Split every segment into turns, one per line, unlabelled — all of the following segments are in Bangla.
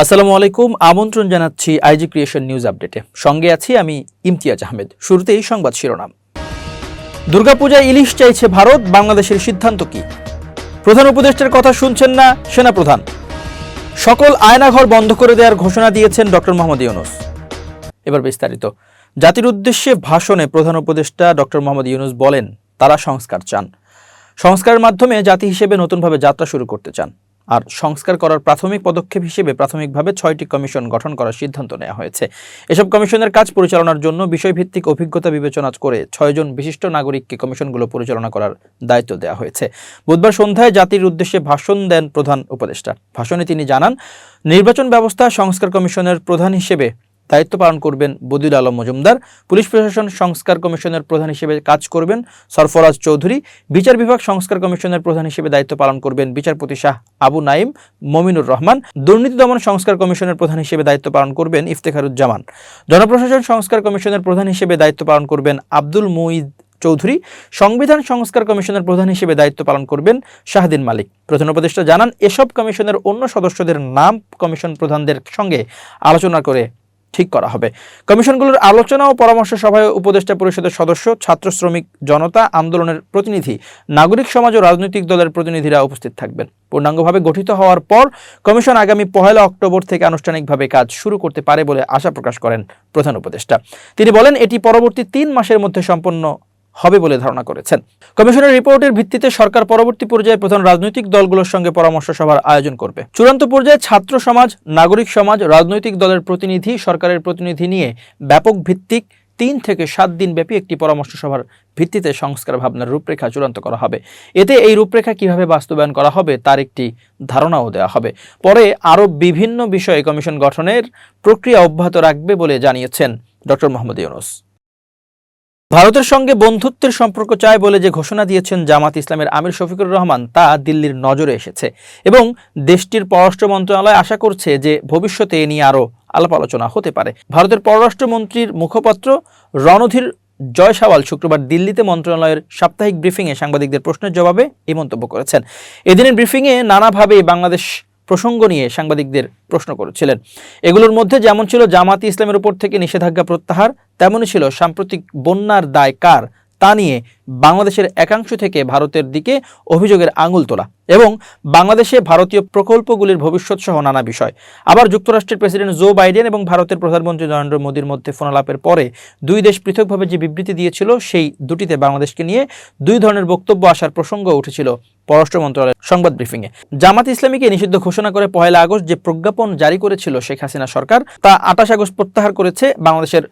আসসালামু আলাইকুম, আমন্ত্রণ জানাচ্ছি আইজি ক্রিয়েশন নিউজ আপডেটে। সঙ্গে আছি আমি ইমতিয়াজ আহমেদ। শুরুতেই সংবাদ শিরোনাম। দুর্গাপূজায় ইলিশ চাইছে ভারত, বাংলাদেশের সিদ্ধান্ত কি? প্রধান উপদেষ্টার কথা শুনছেন না সেনাপ্রধান। সকল আয়নাঘর বন্ধ করে দেওয়ার ঘোষণা দিয়েছেন ডক্টর মোহাম্মদ ইউনুস। এবার বিস্তারিত। জাতির উদ্দেশ্যে ভাষণে প্রধান উপদেষ্টা ডক্টর মোহাম্মদ ইউনুস বলেন, তারা সংস্কার চান। সংস্কারের মাধ্যমে জাতি হিসেবে নতুনভাবে যাত্রা শুরু করতে চান। আর সংস্কার করার প্রাথমিক পদক্ষেপ হিসেবে প্রাথমিকভাবে ছয়টি কমিশন গঠন করার সিদ্ধান্ত নেওয়া হয়েছে। এসব কমিশনের কাজ পরিচালনার জন্য বিষয়ভিত্তিক অভিজ্ঞতা বিবেচনা করে ছয়জন বিশিষ্ট নাগরিককে কমিশনগুলো পরিচালনা করার দায়িত্ব দেওয়া হয়েছে। বুধবার সন্ধ্যায় জাতির উদ্দেশ্যে ভাষণ দেন প্রধান উপদেষ্টা। ভাষণে তিনি জানান, নির্বাচন ব্যবস্থা সংস্কার কমিশনের প্রধান হিসেবে দায়িত্ব পালন করবেন বদিউল আলম মজুমদার। পুলিশ প্রশাসন সংস্কার কমিশনের প্রধান হিসেবে কাজ করবেন সরফরাজ চৌধুরী। বিচার বিভাগ সংস্কার কমিশনের প্রধান হিসেবে দায়িত্ব পালন করবেন বিচারপতি শাহ আবু নাইম মমিনুর রহমান। দুর্নীতি দমন সংস্কার কমিশনের প্রধান হিসেবে দায়িত্ব পালন করবেন ইফতেখারুজ্জামান। জনপ্রশাসন সংস্কার কমিশনের প্রধান হিসেবে দায়িত্ব পালন করবেন আব্দুল মুইদ চৌধুরী। সংবিধান সংস্কার কমিশনের প্রধান হিসেবে দায়িত্ব পালন করবেন শাহদিন মালিক। প্রধান উপদেষ্টা জানান, এসব কমিশনের অন্য সদস্যদের নাম কমিশন প্রধানদের সঙ্গে আলোচনা করে ঠিক করা হবে। কমিশনগুলোর আলোচনা ও পরামর্শ সভায় উপদেষ্টা পরিষদের সদস্য, ছাত্র শ্রমিক, জনতা, আন্দোলনের প্রতিনিধি, নাগরিক সমাজ ও রাজনৈতিক দলের প্রতিনিধিরা উপস্থিত থাকবেন। পূর্ণাঙ্গভাবে গঠিত হওয়ার পর কমিশন আগামী পহেলা অক্টোবর থেকে আনুষ্ঠানিকভাবে কাজ শুরু করতে পারে বলে আশা প্রকাশ করেন প্রধান উপদেষ্টা। তিনি বলেন, এটি পরবর্তী তিন মাসের মধ্যে সম্পন্ন হবে বলে ধারণা করেছেন। কমিশনের রিপোর্টের ভিত্তিতে সরকার পরবর্তী পর্যায়ে প্রধান রাজনৈতিক দলগুলোর সঙ্গে পরামর্শ সভার আয়োজন করবে। চূড়ান্ত পর্যায়ে ছাত্র সমাজ, নাগরিক সমাজ, রাজনৈতিক দলের প্রতিনিধি, সরকারের প্রতিনিধি নিয়ে ব্যাপক ভিত্তিক তিন থেকে সাত দিন ব্যাপী একটি পরামর্শ সভার ভিত্তিতে সংস্কার ভাবনার রূপরেখা চূড়ান্ত করা হবে। এতে এই রূপরেখা কীভাবে বাস্তবায়ন করা হবে তার একটি ধারণাও দেওয়া হবে। পরে আরও বিভিন্ন বিষয়ে কমিশন গঠনের প্রক্রিয়া অব্যাহত রাখবে বলে জানিয়েছেন ডক্টর মোহাম্মদ ইউনুস। ভারতের সঙ্গে বন্ধুত্বের সম্পর্ক চায় বলে যে ঘোষণা দিয়েছেন জামাত ইসলামের আমির শফিকুর রহমান, তা দিল্লির নজরে এসেছে। এবং দেশটির পররাষ্ট্র মন্ত্রণালয় আশা করছে যে ভবিষ্যতে এ নিয়ে আরও আলাপ আলোচনা হতে পারে। ভারতের পররাষ্ট্রমন্ত্রীর মুখপাত্র রণধীর জয়সাওয়াল শুক্রবার দিল্লিতে মন্ত্রণালয়ের সাপ্তাহিক ব্রিফিংয়ে সাংবাদিকদের প্রশ্নের জবাবে এই মন্তব্য করেছেন। এদিনের ব্রিফিংয়ে নানাভাবে বাংলাদেশ প্রসঙ্গ নিয়ে সাংবাদিকদের প্রশ্ন করেছিলেন। এগুলোর মধ্যে যেমন ছিল জামাতি ইসলামের উপর থেকে নিষেধাজ্ঞা প্রত্যাহার, তেমনই ছিল সাম্প্রতিক বন্যার দায় কার? তা নিয়ে বাংলাদেশের একাংশ থেকে ভারতের দিকে অভিযোগের আঙুল তোলা এবং বাংলাদেশে ভারতীয় প্রকল্পগুলির ভবিষ্যৎ সহ নানা বিষয়। আবার যুক্তরাষ্ট্রের প্রেসিডেন্ট জো বাইডেন এবং ভারতের প্রধানমন্ত্রী নরেন্দ্র মোদীর মধ্যে ফোনালাপের পরে দুই দেশ পৃথকভাবে যে বিবৃতি দিয়েছিল, সেই দুটিতে বাংলাদেশকে নিয়ে দুই ধরনের বক্তব্য আসার প্রসঙ্গ উঠেছিল পররাষ্ট্র মন্ত্রণালয়ের সংবাদ ব্রিফিংয়ে। জামাত ইসলামীকে নিষিদ্ধ ঘোষণা করে পহেলা আগস্ট যে প্রজ্ঞাপন জারি করেছিল শেখ হাসিনা সরকার, তা আঠাশ আগস্ট প্রত্যাহার করেছে বাংলাদেশের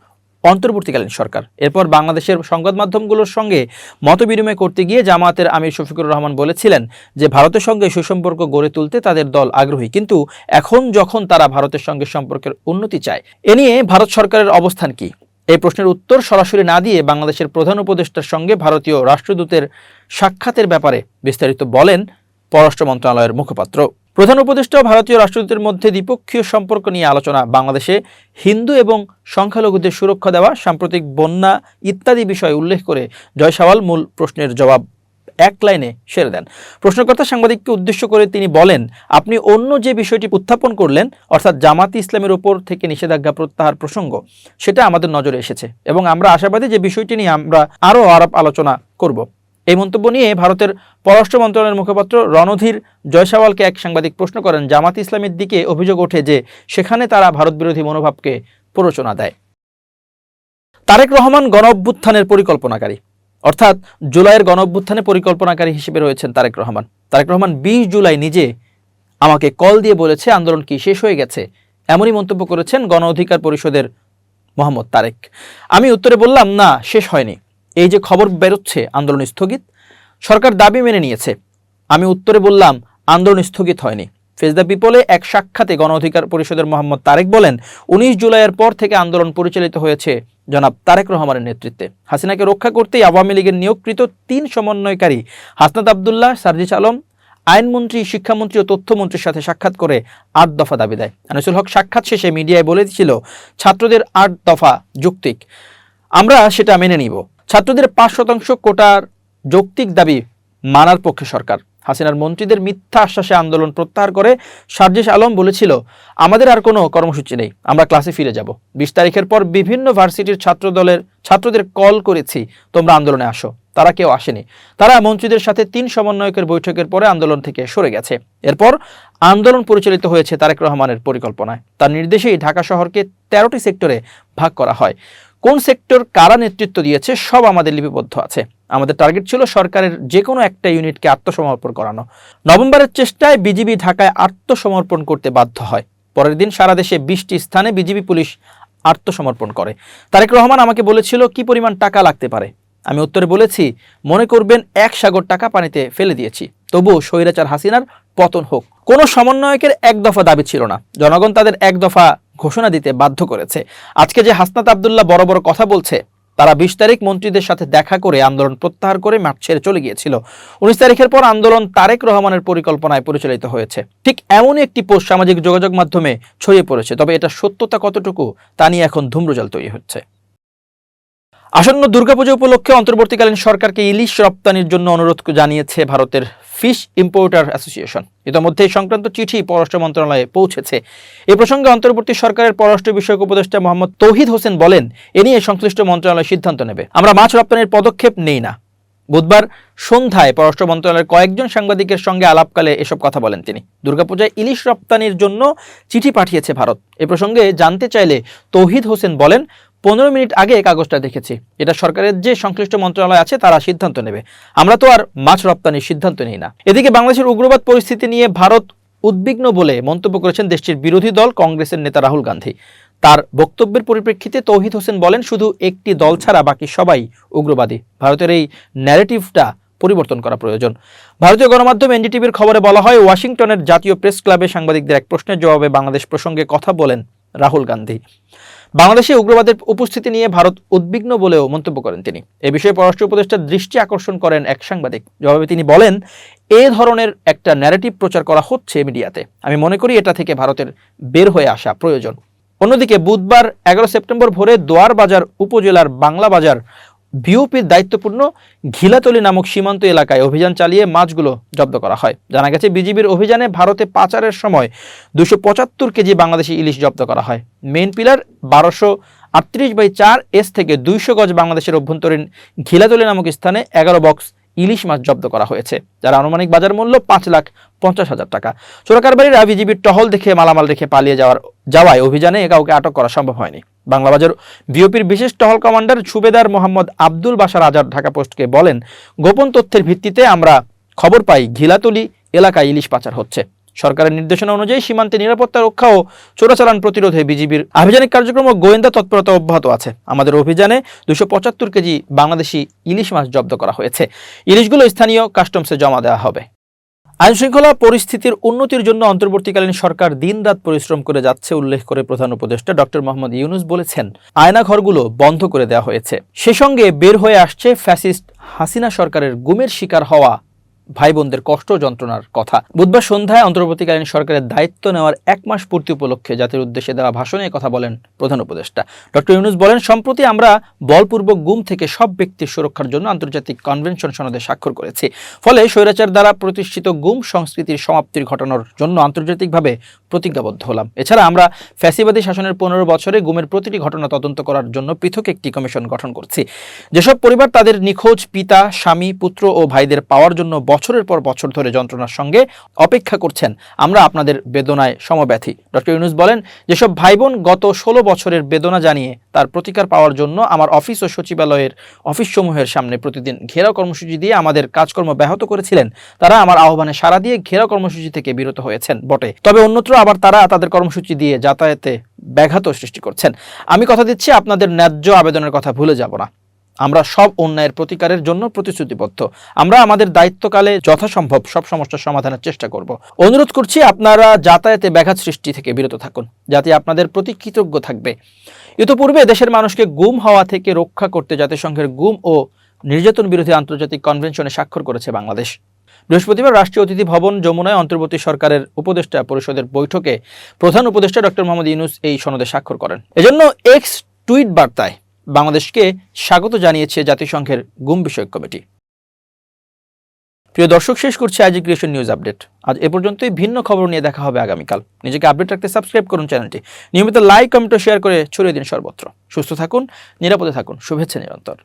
অন্তর্বর্তীকালীন সরকার। এরপর বাংলাদেশের সংবাদ মাধ্যমগুলোর সঙ্গে মতবিনিময় করতে গিয়ে জামায়াতের আমির শফিকুর রহমান বলেছিলেন যে, ভারতের সঙ্গে সুসম্পর্ক গড়ে তুলতে তাদের দল আগ্রহী। কিন্তু এখন যখন তারা ভারতের সঙ্গে সম্পর্কের উন্নতি চায়, এ নিয়ে ভারত সরকারের অবস্থান কি? এই প্রশ্নের উত্তর সরাসরি না দিয়ে বাংলাদেশের প্রধান উপদেষ্টার সঙ্গে ভারতীয় রাষ্ট্রদূতের সাক্ষাতের ব্যাপারে বিস্তারিত বলেন পররাষ্ট্র মন্ত্রণালয়ের মুখপাত্র। প্রধান উপদেষ্টা ভারতীয় রাষ্ট্রদূতের মধ্যে দ্বিপক্ষীয় সম্পর্ক নিয়ে আলোচনা, বাংলাদেশে হিন্দু এবং সংখ্যালঘুদের সুরক্ষা দেওয়া, সাম্প্রতিক বন্যা ইত্যাদি বিষয় উল্লেখ করে জয়সাওয়াল মূল প্রশ্নের জবাব এক লাইনে সেরে দেন। প্রশ্নকর্তা সাংবাদিককে উদ্দেশ্য করে তিনি বলেন, আপনি অন্য যে বিষয়টি উত্থাপন করলেন, অর্থাৎ জামাতি ইসলামের উপর থেকে নিষেধাজ্ঞা প্রত্যাহার প্রসঙ্গ, সেটা আমাদের নজরে এসেছে এবং আমরা আশাবাদী যে বিষয়টি নিয়ে আমরা আরও আরব আলোচনা করব। এই মন্তব্য নিয়ে ভারতের পররাষ্ট্র মন্ত্রণালয়ের মুখপাত্র রণধীর জয়সাওয়ালকে এক সাংবাদিক প্রশ্ন করেন, জামাত ইসলামের দিকে অভিযোগ ওঠে যে সেখানে তারা ভারত বিরোধী মনোভাবকে প্ররোচনা দেয়। তারেক রহমান গণ অভ্যুত্থানের পরিকল্পনাকারী। অর্থাৎ জুলাইয়ের গণ অভ্যুত্থানে পরিকল্পনাকারী হিসেবে রয়েছেন তারেক রহমান। তারেক রহমান বিশ জুলাই নিজে আমাকে কল দিয়ে বলেছে, আন্দোলন কি শেষ হয়ে গেছে? এমনই মন্তব্য করেছেন গণ অধিকার পরিষদের মোহাম্মদ তারেক। আমি উত্তরে বললাম, না, শেষ হয়নি। এই যে খবর বেরোচ্ছে আন্দোলন স্থগিত, সরকার দাবি মেনে নিয়েছে। আমি উত্তরে বললাম, আন্দোলন স্থগিত হয়নি। ফেস দ্য পিপলে এক সাক্ষাতে গণ অধিকার পরিষদের মোহাম্মদ তারেক বলেন, উনিশ জুলাইয়ের পর থেকে আন্দোলন পরিচালিত হয়েছে, জনাব তারেক রহমানের নেতৃত্বে। হাসিনাকে রক্ষা করতেই আওয়ামী লীগের নিয়োগকৃত তিন সমন্বয়কারী হাসনাত আবদুল্লাহ, সার্জিস আলম, আইনমন্ত্রী, শিক্ষামন্ত্রী ও তথ্যমন্ত্রীর সাথে সাক্ষাৎ করে আট দফা দাবি দেয়। আনিসুল হক সাক্ষাৎ শেষে মিডিয়ায় বলেছিল, ছাত্রদের আট দফা যুক্তিক। আমরা সেটা মেনে নিব। ছাত্রদের পাঁচ শতাংশ কোটার যৌক্তিক দাবি মানার পক্ষে সরকার। হাসিনার মন্ত্রীদের মিথ্যা আশ্বাসে আন্দোলন প্রত্যাহার করে সার্জিস আলম বলেছিল, আমাদের আর কোনো কর্মসূচি নেই, আমরা ক্লাসে ফিরে যাব। বিশ তারিখের পর বিভিন্ন ভার্সিটির ছাত্র দলের ছাত্রদের কল করেছি, তোমরা আন্দোলনে আসো। তারা কেউ আসেনি। তারা মন্ত্রীদের সাথে তিন সমন্বয়কের বৈঠকের পরে আন্দোলন থেকে সরে গেছে। এরপর আন্দোলন পরিচালিত হয়েছে তারেক রহমানের পরিকল্পনায়। তার নির্দেশেই ঢাকা শহরকে তেরোটি সেক্টরে ভাগ করা হয়। কোন সেক্টর কারা নেতৃত্ব দিয়েছে সব আমাদের লিপিবদ্ধ আছে। আমাদের টার্গেট ছিল সরকারের যে কোনো একটা ইউনিটকে আত্মসমর্পণ করানো। নভেম্বরের চেষ্টায় বিজিবি ঢাকায় আত্মসমর্পণ করতে বাধ্য হয়। পরের দিন সারা দেশে বিশটি স্থানে বিজিবি পুলিশ আত্মসমর্পণ করে। তারেক রহমান আমাকে বলেছিল, কি পরিমাণ টাকা লাগতে পারে? আমি উত্তরে বলেছি, মনে করবেন, এক সাগর টাকা পানিতে ফেলে দিয়েছি। তবুও স্বৈরাচার হাসিনার পতন হোক। কোনো সমন্বয়কের এক দফা দাবি ছিল না। জনগণ তাদের এক দফা ঘোষণা দিতে বাধ্য করেছে। আজকে যে হাসনাত আবদুল্লাহ বড় বড় কথা বলছে, তারা বিশ তারিখ মন্ত্রীদের সাথে দেখা করে আন্দোলন প্রত্যাহার করে মাঠ ছেড়ে চলে গিয়েছিল। উনিশ তারিখের পর আন্দোলন তারেক রহমানের পরিকল্পনায় পরিচালিত হয়েছে। ঠিক এমনই একটি পোস্ট সামাজিক যোগাযোগ মাধ্যমে ছড়িয়ে পড়েছে, তবে এটা সত্যতা কতটুকু, তা নিয়ে এখন ধূম্রজাল তৈরি হচ্ছে। আসন্ন দুর্গাপূজা উপলক্ষে অন্তর্বর্তীকালীন সরকারকে ইলিশ রপ্তানির জন্য অনুরোধ জানিয়েছে ভারতের ফিশ ইম্পোর্টার অ্যাসোসিয়েশন। ইতিমধ্যে সংক্রান্ত চিঠি পররাষ্ট্র মন্ত্রণালয়ে পৌঁছেছে। এ প্রসঙ্গে অন্তর্বর্তী সরকারের পররাষ্ট্র বিষয়ক উপদেষ্টা মোহাম্মদ তৌহিদ হোসেন বলেন, এ নিয়ে সংশ্লিষ্ট মন্ত্রণালয় সিদ্ধান্ত নেবে। আমরা মাছ রপ্তানির পদক্ষেপ নেই না। বুধবার সন্ধ্যায় পররাষ্ট্র মন্ত্রণালয়ের কয়েকজন সাংবাদিকের সঙ্গে আলাপকালে এসব কথা বলেন তিনি। দুর্গাপূজায় ইলিশ রপ্তানির জন্য চিঠি পাঠিয়েছে ভারত। এ প্রসঙ্গে জানতে চাইলে তৌহিদ হোসেন বলেন পনেরো মিনিট আগে কাগজটা দেখেছি। এটা সরকারের যে সংশ্লিষ্ট মন্ত্রণালয় আছে, তারা সিদ্ধান্ত নেবে। আমরা তো আর মাছ রপ্তানির সিদ্ধান্ত নিই না। এদিকে বাংলাদেশের উগ্রবাদ পরিস্থিতি নিয়ে ভারত উদ্বিগ্ন বলে মন্তব্য করেছেন দেশটির বিরোধী দল, কংগ্রেসের নেতা রাহুল গান্ধী। তার বক্তব্যের পরিপ্রেক্ষিতে তৌহিদ হোসেন বলেন, শুধু একটি দল ছাড়া বাকি সবাই উগ্রবাদী। ভারতের এই ন্যারেটিভটা পরিবর্তন করা প্রয়োজন। ভারতীয় গণমাধ্যম এনডিটিভির খবরে বলা হয়, ওয়াশিংটনের জাতীয় প্রেস ক্লাবে সাংবাদিকদের এক প্রশ্নের জবাবে বাংলাদেশ প্রসঙ্গে কথা বলেন রাহুল গান্ধী। বাংলাদেশে উগ্রবাদের উপস্থিতি নিয়ে ভারত উদ্বিগ্ন বলেও মন্তব্য করেন তিনি। এ বিষয়ে পররাষ্ট্র উপদেষ্টার দৃষ্টি আকর্ষণ করেন এক সাংবাদিক। জবাবে তিনি বলেন, এ ধরনের একটা ন্যারেটিভ প্রচার করা হচ্ছে মিডিয়াতে। আমি মনে করি এটা থেকে ভারতের বের হয়ে আসা প্রয়োজন। অন্যদিকে বুধবার এগারো সেপ্টেম্বর ভোরে দোয়ার বাজার উপজেলার বাংলা বাজার বিওপির দায়িত্বপূর্ণ ঘিলাতলি নামক সীমান্ত এলাকায় অভিযান চালিয়ে মাছগুলো জব্দ করা হয়। জানা গেছে, বিজিবির অভিযানে ভারতে পাচারের সময় দুশো পঁচাত্তর কেজি বাংলাদেশি ইলিশ জব্দ করা হয়। মেন পিলার বারোশো আটত্রিশ বাই চার এস থেকে দুইশো গজ বাংলাদেশের অভ্যন্তরীণ ঘিলাতলি নামক স্থানে এগারো বক্স ইলিশ মাছ জব্দ করা হয়েছে, যার আনুমানিক বাজার মূল্য পাঁচ লাখ পঞ্চাশ হাজার টাকা। চোরাকারবারীরা বিজিবির টহল দেখে মালামাল রেখে পালিয়ে যাওয়ার যাওয়ায় অভিযানে কাউকে আটক করা সম্ভব হয়নি। বাংলাবাজার বিওপির বিশেষ টহল কমান্ডার সুবেদার মোহাম্মদ আব্দুল বাসার আজাদ ঢাকা পোস্টকে বলেন, গোপন তথ্যের ভিত্তিতে আমরা খবর পাই ঘিলাতলি এলাকায় ইলিশ পাচার হচ্ছে। সরকারের নির্দেশনা অনুযায়ী সীমান্তে নিরাপত্তা রক্ষা ও চোরাচালান প্রতিরোধে বিজিবির আভিযানিক কার্যক্রম ও গোয়েন্দা তৎপরতা অব্যাহত আছে। আমাদের অভিযানে দুশো পঁচাত্তর কেজি বাংলাদেশি ইলিশ মাছ জব্দ করা হয়েছে। ইলিশগুলো স্থানীয় কাস্টমসে জমা দেওয়া হবে। আইনশৃঙ্খলা পরিস্থিতির উন্নতির জন্য অন্তর্বর্তীকালীন সরকার দিনরাত পরিশ্রম করে যাচ্ছে, উল্লেখ করে প্রধান উপদেষ্টা ডক্টর মোহাম্মদ ইউনুস বলেছেন। আয়না ঘরগুলো বন্ধ করে দেওয়া হয়েছে। সে সঙ্গে বের হয়ে আসছে ফ্যাসিস্ট হাসিনা সরকারের গুমের শিকার হওয়া ভাই বোনদের কষ্ট যন্ত্রণার কথা। বুধবার সন্ধ্যায় অন্তর্বর্তীকালীন সরকারের দায়িত্ব নেওয়ার এক মাস পূর্তি উপলক্ষে জাতির উদ্দেশ্যে দেওয়া ভাষণে কথা বলেন প্রধান উপদেষ্টা। ডক্টর ইউনুস বলেন, সম্প্রতি আমরা বলপূর্বক গুম থেকে সব ব্যক্তির সুরক্ষার জন্য আন্তর্জাতিক কনভেনশন সনদে স্বাক্ষর করেছি। ফলে স্বৈরাচার দ্বারা প্রতিষ্ঠিত গুম সংস্কৃতির সমাপ্তির ঘটানোর জন্য আন্তর্জাতিকভাবে প্রতিজ্ঞাবদ্ধ হলাম। এছাড়া আমরা ফ্যাসিবাদী শাসনের পনেরো বছরে গুমের প্রতিটি ঘটনা তদন্ত করার জন্য পৃথক একটি কমিশন গঠন করছি। যেসব পরিবার তাদের নিখোঁজ পিতা, স্বামী, পুত্র ও ভাইদের পাওয়ার জন্য বছরের পর বছর ধরে যন্ত্রণার সঙ্গে অপেক্ষা করছেন আমরা আপনাদের বেদনায় সমব্যথী। ডক্টর ইউনুস বলেন, যেসব ভাই বোন গত ষোলো বছরের বেদনা জানিয়ে তার প্রতিকার পাওয়ার জন্য আমার অফিস ও সচিবালয়ের অফিসসমূহের সামনে প্রতিদিন ঘেরাও কর্মসূচি দিয়ে আমাদের কাজকর্ম ব্যাহত করেছিলেন, তারা আমার আহ্বানে সাড়া দিয়ে ঘেরাও কর্মসূচি থেকে বিরত হয়েছেন বটে। তবে অন্যত্র আবার তারা তাদের কর্মসূচি দিয়ে যাতায়াতে ব্যাঘাত সৃষ্টি করছেন। আমি কথা দিচ্ছি আপনাদের ন্যায্য আবেদনের কথা ভুলে যাব না। আমরা সব অন্যায়ের প্রতিকারের জন্য প্রতিশ্রুতিবদ্ধ। আমরা আমাদের দায়িত্বকালে যথাসম্ভব সব সমস্যার সমাধানের চেষ্টা করব। অনুরোধ করছি আপনারা যাতায়াতে ব্যাঘাত সৃষ্টি থেকে বিরত থাকুন, যাতে আপনাদের প্রতি কৃতজ্ঞ থাকবে। ইতোপূর্বে দেশের মানুষকে গুম হওয়া থেকে রক্ষা করতে জাতিসংঘের গুম ও নির্যাতন বিরোধী আন্তর্জাতিক কনভেনশনে স্বাক্ষর করেছে বাংলাদেশ। বৃহস্পতিবার রাষ্ট্রীয় অতিথি ভবন যমুনায় অন্তর্বর্তী সরকারের উপদেষ্টা পরিষদের বৈঠকে প্রধান উপদেষ্টা ডক্টর মোহাম্মদ ইউনুস এই সনদে স্বাক্ষর করেন। এজন্য এক্স টুইট বার্তায় বাংলাদেশকে স্বাগত জানিয়েছে জাতিসংঘের গুম বিষয়ক কমিটি। প্রিয় দর্শক, শেষ করছে আজ ক্রিয়েশন নিউজ আপডেট। আজ এ পর্যন্তই ভিন্ন খবর নিয়ে দেখা হবে আগামীকাল। নিজেকে আপডেট রাখতে সাবস্ক্রাইব করুন চ্যানেলটি। নিয়মিত লাইক, কমেন্ট ও শেয়ার করে ছড়িয়ে দিন সর্বত্র। সুস্থ থাকুন, নিরাপদে থাকুন। শুভেচ্ছা নিরন্তর।